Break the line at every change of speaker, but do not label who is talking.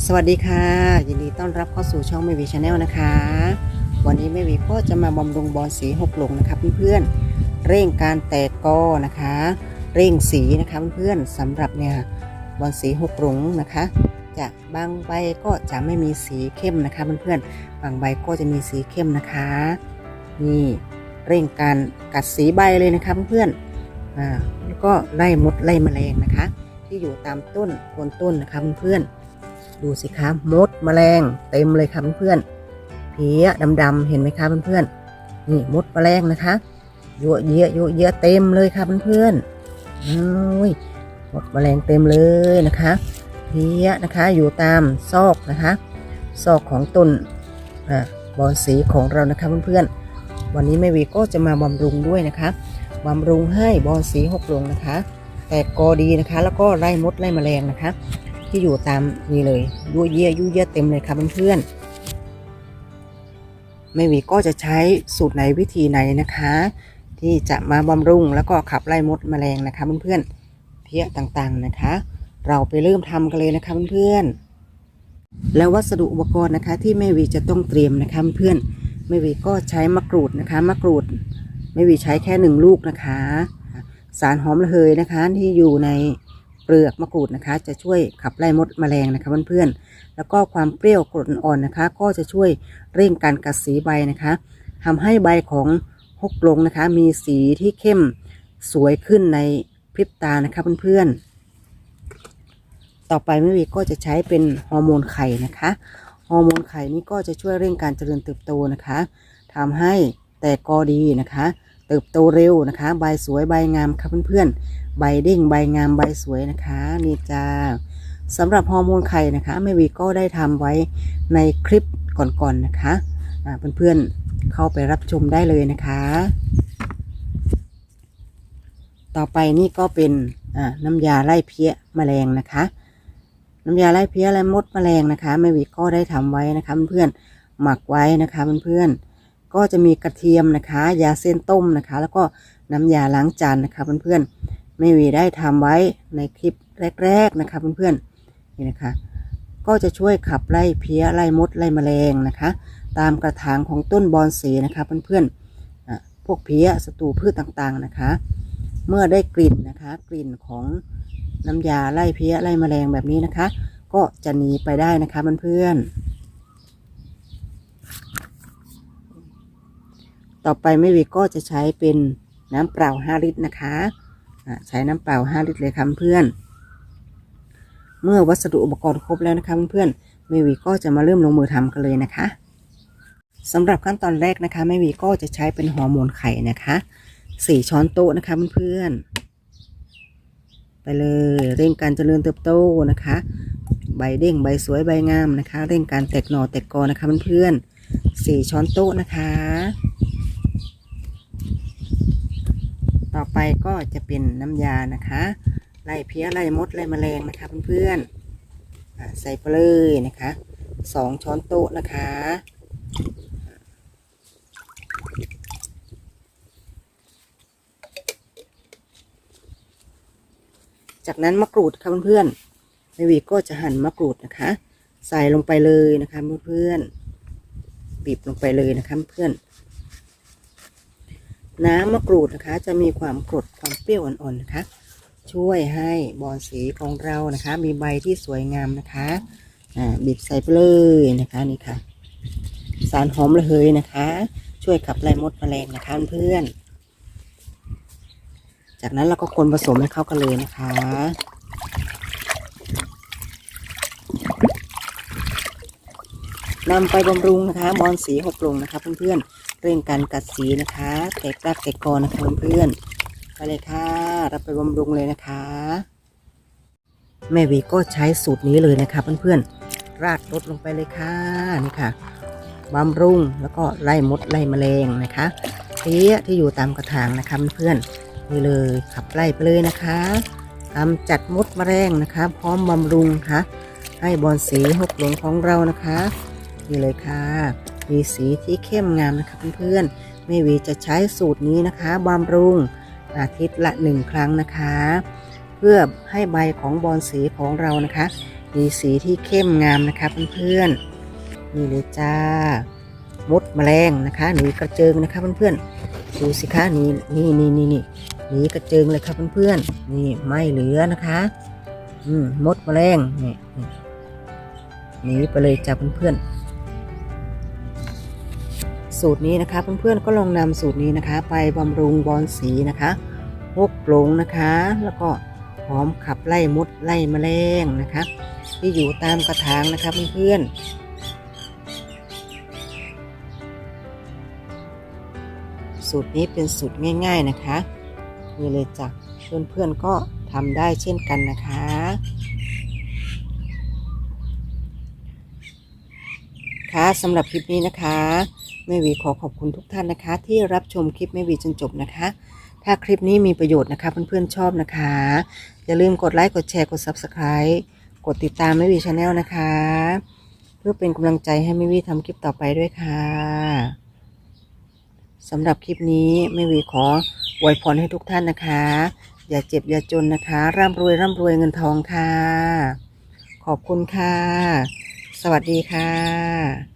สวัสดีค่ะ ยินดีต้อนรับเข้าสู่ช่องเมวีชาแนลนะคะ วันนี้เมวีก็จะมาบำรุงบอลสีหกหลงนะคะเพื่อนๆเร่งการแตกกอนะคะ เร่งสีนะคะเพื่อนๆสำหรับเนี่ยบอลสีหกหลงนะคะจะบางใบก็จะไม่มีสีเข้มนะคะเพื่อนๆบางใบก็จะมีสีเข้มนะคะนี่เร่งการกัดสีใบเลยนะคะเพื่อนๆอ่าแล้วก็ไล่มดไล่แมลงนะคะ ที่อยู่ตามต้นโคนต้นนะคะเพื่อนๆ ดูสิคะมดแมลงเต็มเลยค่ะเพื่อนๆเพี้ยดำๆเห็นไหมคะเพื่อนๆนี่มดแมลงนะคะเยอะเยอะเยอะเยอะเต็มเลยค่ะเพื่อนๆโอ้ยมดแมลงเต็มเลยนะคะเพี้ยนะคะอยู่ตามซอกนะคะ ซอกของต้นอบอนสีของเรานะคะเพื่อนๆวันนี้แม่วีก็จะมาบำรุงด้วยนะคะบำรุงให้บอนสีหกลงนะคะ แตกกอดีนะคะ แล้วก็ไล่มดไล่แมลงนะคะ ที่อยู่ตามนี่เลยยุ่ยเยี่ยยุ่ยเยี่ยเต็มเลยค่ะเพื่อนๆไม่มีก็จะใช้สูตรไหนวิธีไหนนะคะ ที่จะมาบำรุงแล้วก็ขับไล่มดแมลงนะคะเพื่อนๆเพี้ยต่างๆนะคะ เราไปเริ่มทำกันเลยนะคะเพื่อนๆแล้ววัสดุอุปกรณ์นะคะ ที่แม่วีจะต้องเตรียมนะคะเพื่อนๆแม่วีก็ใช้มะกรูดนะคะมะกรูดแม่วีใช้แค่หนึ่งลูกนะคะ สารหอมระเหยนะคะที่อยู่ใน เปลือกมะกรูดนะคะ จะช่วยขับไล่มดแมลงนะคะเพื่อนๆแล้วก็ความเปรี้ยวกรดอ่อนนะคะ ก็จะช่วยเร่งการกัดสีใบนะคะทำให้ใบของฮกลงนะคะ มีสีที่เข้มสวยขึ้นในพริบตานะคะเพื่อนๆต่อไปแม่วีก็จะใช้เป็นฮอร์โมนไข่นะคะฮอร์โมนไข่นี่ก็จะช่วยเร่งการเจริญเติบโตนะคะทำให้แตกกอดีนะคะ เติบโตเร็วนะคะ ใบสวยใบงามค่ะเพื่อนๆ ใบเด้งใบงามใบสวยนะคะนี่จ้าสำหรับฮอร์โมนไข่นะคะแม่วีก็ได้ทำไว้ในคลิปก่อนๆนะคะเพื่อนๆเข้าไปรับชมได้เลยนะคะ ต่อไปนี่ก็เป็นน้ำยาไล่เพี้ยแมลงนะคะ น้ำยาไล่เพี้ยและมดแมลงนะคะแม่วีก็ได้ทำไว้นะคะเพื่อนๆหมักไว้นะคะเพื่อนๆ ก็จะมีกระเทียมนะคะ ยาเส้นต้มนะคะ แล้วก็น้ำยาล้างจานนะคะเพื่อนๆไม่วีได้ทำไว้ในคลิปแรก ๆนะคะเพื่อนๆนี่นะคะ ก็จะช่วยขับไล่เพี้ยไล่มดไล่แมลงนะคะ ตามกระถางของต้นบอนสีนะคะเพื่อนๆพวกเพี้ยศัตรูพืชต่างๆนะคะ เมื่อได้กลิ่นนะคะ กลิ่นของน้ำยาไล่เพี้ยไล่แมลงแบบนี้นะคะ ก็จะหนีไปได้นะคะเพื่อนๆ ต่อไปแม่วีก็จะใช้เป็นน้ำเปล่า 5 ลิตรนะคะใช้น้ำเปล่า 5 ลิตรเลยค่ะเพื่อน เมื่อวัสดุอุปกรณ์ครบแล้วนะคะเพื่อนแม่วีก็จะมาเริ่มลงมือทำกันเลยนะคะสำหรับขั้นตอนแรกนะคะแม่วีก็จะใช้เป็นฮอร์โมนไข่นะคะสี่ช้อนโต๊ะนะคะเพื่อนๆไปเลยเร่งการเจริญเติบโตนะคะ ใบเด้งใบสวยใบงามนะคะ เร่งการแตกหน่อแตกกอนะคะเพื่อนๆสี่ช้อนโต๊ะนะคะ ต่อ ไปก็จะเป็นน้ำยานะคะไล่เพี้ยไล่มดไล่แมลงนะคะเพื่อนๆใส่ไปเลยนะคะสองช้อนโต๊ะนะคะจากนั้นมะกรูดค่ะเพื่อนๆแม่วีก็จะหั่นมะกรูดนะคะ ใส่ลงไปเลยนะคะเพื่อนๆบีบลงไปเลยนะคะเพื่อน น้ำมะกรูดนะคะ จะมีความกรดความเปรี้ยวอ่อนๆนะคะ ช่วยให้บอนสีของเรานะคะ มีใบที่สวยงามนะคะอ่าบีบใส่ไปเลยนะคะนี่ค่ะ สารหอมระเหยนะคะ ช่วยขับไล่มดแมลงนะคะเพื่อนจากนั้นเราก็คนผสมให้เข้ากันเลยนะคะ นำไปบำรุงนะคะบอนสีหกลงนะคะ เพื่อนๆเรื่องการกัดสีนะคะแตกรากแตกกอนะคะเพื่อนๆไปเลยค่ะเราไปบำรุงเลยนะคะ แม่วีก็ใช้สูตรนี้เลยนะคะ เพื่อนๆราดรดลงไปเลยค่ะนี่ค่ะบำรุงแล้วก็ไล่มดไล่แมลงนะคะเพี้ยที่อยู่ตามกระถางนะคะเพื่อนๆนี่เลยขับไล่ไปเลยนะคะทำจัดมดแมลงนะคะ พร้อมบำรุงค่ะให้บอนสีหกหลงของเรานะคะ นี่เลยค่ะมีสีที่เข้มงามนะคะเพื่อนๆแม่วีจะใช้สูตรนี้นะคะบำรุงอาทิตย์ละหนึ่งครั้งนะคะ เพื่อให้ใบของบอนสีของเรานะคะ มีสีที่เข้มงามนะคะเพื่อนๆนี่เลยจ้ามดแมลงนะคะหนีกระเจิงนะคะเพื่อนๆดูสิคะนี่นี่นี่นี่นี่หนีกระเจิงเลยค่ะเพื่อนๆนี่ไม่เหลือนะคะอืมมดแมลงนี่นี่หนีไปเลยจ้าเพื่อนๆ สูตรนี้นะคะ เพื่อนๆก็ลองนำสูตรนี้นะคะ ไปบำรุงบอนสีนะคะพกหลงนะคะ แล้วก็หอมขับไล่มดไล่แมลงนะคะ ที่อยู่ตามกระถางนะคะเพื่อนๆสูตรนี้เป็นสูตรง่าย ๆนะคะนี่เลยจ้ะเพื่อนๆก็ทำได้เช่นกันนะคะ ค่ะสำหรับคลิปนี้นะคะ แม่วีขอขอบคุณทุกท่านนะคะ ที่รับชมคลิปแม่วีจนจบนะคะ ถ้าคลิปนี้มีประโยชน์นะคะ เพื่อนๆชอบนะคะ อย่าลืมกดไลค์กดแชร์กด Subscribe กดติดตามแม่วีชาแนลนะคะ เพื่อเป็นกำลังใจให้แม่วีทำคลิปต่อไปด้วยค่ะสำหรับคลิปนี้แม่วีขออวยพรให้ทุกท่านนะคะ อย่าเจ็บอย่าจนนะคะ ร่ำรวยร่ำรวยเงินทองค่ะ ขอบคุณค่ะ สวัสดีค่ะ